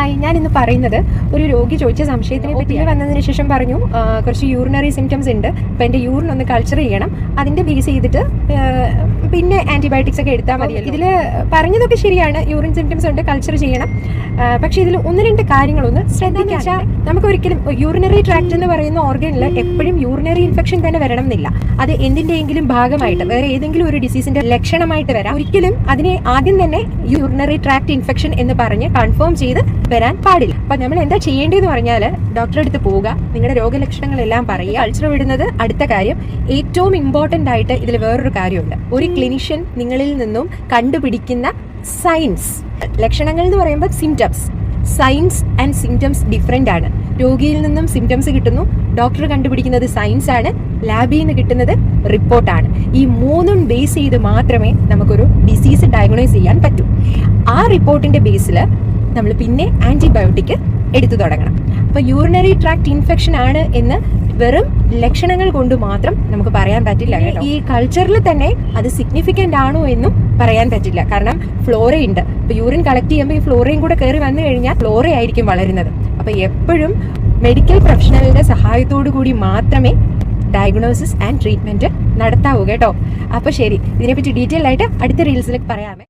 Hi ഞാൻ ഇന്ന് പറയുന്നത് ഒരു രോഗി ചോദിച്ച സംശയത്തിനെ പറ്റി. വന്നതിന് ശേഷം പറഞ്ഞു കുറച്ച് യൂറിനറി സിംറ്റംസ് ഉണ്ട്. അപ്പോൾ എന്റെ യൂറിൻ ഒന്ന് കൾച്ചർ ചെയ്യണം. അതിന്റെ ബേസ് ചെയ്തിട്ട് പിന്നെ ആന്റിബയോട്ടിക്സ് ഒക്കെ എടുത്താൽ മതി ഇതിൽ പറഞ്ഞതൊക്കെ ശരിയാണ്. യൂറിൻ സിംറ്റംസ് ഉണ്ട് കൾച്ചർ ചെയ്യണം. പക്ഷേ ഇതിൽ ഒന്ന് രണ്ട് കാര്യങ്ങളൊന്ന് ശ്രദ്ധിക്കുക വെച്ചാൽ നമുക്ക് ഒരിക്കലും യൂറിനറി ട്രാക്ട് എന്ന് പറയുന്ന ഓർഗനിൽ എപ്പോഴും യൂറിനറി ഇൻഫെക്ഷൻ തന്നെ വരണം എന്നില്ല അത് എന്തിന്റെയെങ്കിലും ഭാഗമായിട്ട് വേറെ ഏതെങ്കിലും ഒരു ഡിസീസിന്റെ ലക്ഷണമായിട്ട് വരാം. ഒരിക്കലും അതിനെ ആദ്യം തന്നെ യൂറിനറി ട്രാക്ട് ഇൻഫെക്ഷൻ എന്ന് പറഞ്ഞ് കൺഫേം ചെയ്ത് വരാൻ പാടില്ല. അപ്പൊ നമ്മൾ എന്താ ചെയ്യേണ്ടതെന്ന് പറഞ്ഞാൽ ഡോക്ടറെ അടുത്ത് പോവുക നിങ്ങളുടെ രോഗലക്ഷണങ്ങളെല്ലാം പറയുക. കൾച്ചർ വിടുന്നത് അടുത്ത കാര്യം ഏറ്റവും ഇമ്പോർട്ടന്റ് ആയിട്ട് ഇതിൽ വേറൊരു കാര്യമുണ്ട്. ഒരു ക്ലിനിഷ്യൻ നിങ്ങളിൽ നിന്നും കണ്ടുപിടിക്കുന്ന സൈൻസ് ലക്ഷണങ്ങൾ എന്ന് പറയുമ്പോൾ symptoms signs and symptoms different ആണ്. രോഗിയിൽ നിന്നും സിംറ്റംസ് കിട്ടുന്നു. ഡോക്ടർ കണ്ടുപിടിക്കുന്നത് സയൻസ് ആണ്. ലാബിൽ നിന്ന് കിട്ടുന്നത് റിപ്പോർട്ടാണ് ഈ മൂന്നും ബേസ് ചെയ്ത് മാത്രമേ നമുക്കൊരു ഡിസീസ് ഡയഗ്നോസ് ചെയ്യാൻ പറ്റൂ. ആ റിപ്പോർട്ടിന്റെ ബേസിൽ നമ്മൾ പിന്നെ ആന്റിബയോട്ടിക് എടുത്തു തുടങ്ങണം. അപ്പോൾ യൂറിനറി ട്രാക്ട് ഇൻഫെക്ഷൻ ആണ് എന്ന് വെറും ലക്ഷണങ്ങൾ കൊണ്ട് മാത്രം നമുക്ക് പറയാൻ പറ്റില്ല ഈ കൾച്ചറിൽ തന്നെ അത് സിഗ്നിഫിക്കന്റ് ആണോ എന്നും പറയാൻ പറ്റില്ല. കാരണം ഫ്ലോറ ഉണ്ട്. ഇപ്പോൾ യൂറിൻ കളക്ട് ചെയ്യുമ്പോൾ ഈ ഫ്ലോറയും കൂടെ കയറി വന്നു കഴിഞ്ഞാൽ ഫ്ലോറ ആയിരിക്കും വളരുന്നത്. അപ്പോൾ എപ്പോഴും മെഡിക്കൽ പ്രൊഫഷണലിന്റെ സഹായത്തോടു കൂടി മാത്രമേ ഡയഗ്നോസിസ് ആൻഡ് ട്രീറ്റ്മെന്റ് നടത്താവൂ കേട്ടോ. അപ്പോൾ ശരി ഇതിനെപ്പറ്റി ഡീറ്റെയിൽ ആയിട്ട് അടുത്ത റീൽസിലേക്ക് പറയാമേ.